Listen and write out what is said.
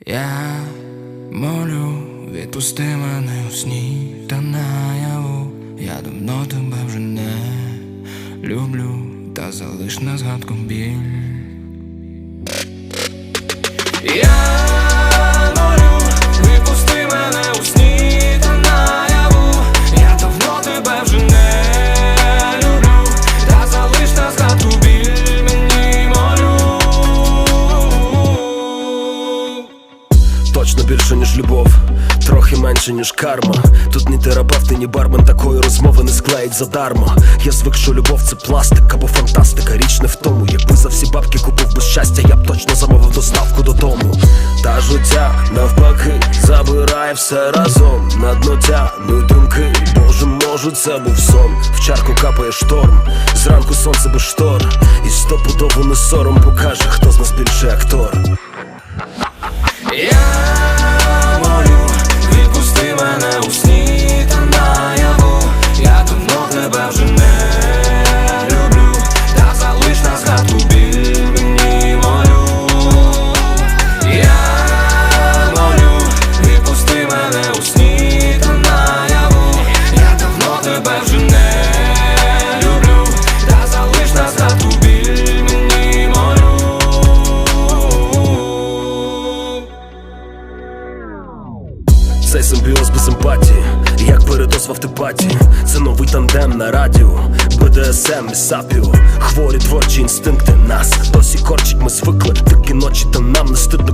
Я молю, відпусти мене у сні та наяву. Я давно тебе вже не люблю, та залиш на згадку біль. Я ніж любов, трохи менше, ніж карма. Тут ні терапевт, ні бармен такої розмови не склеїть задарма. Я звик, що любов це пластик або фантастика. Річ не в тому, якби за всі бабки купив би щастя, я б точно замовив доставку додому. Та життя навпаки забирає все разом. На дно тягнуть думки. Боже, може, це був сон. В чарку капає шторм. Зранку сонце без штор. І стопудово не сором покаже, хто з нас більше актор. Цей симбіоз без емпатії, як передоз в автопаті Це новий тандем на радіо, БДСМ і сапіо. Хворі творчі інстинкти нас досі корчить, ми звикли Такі ночі, та нам не стидно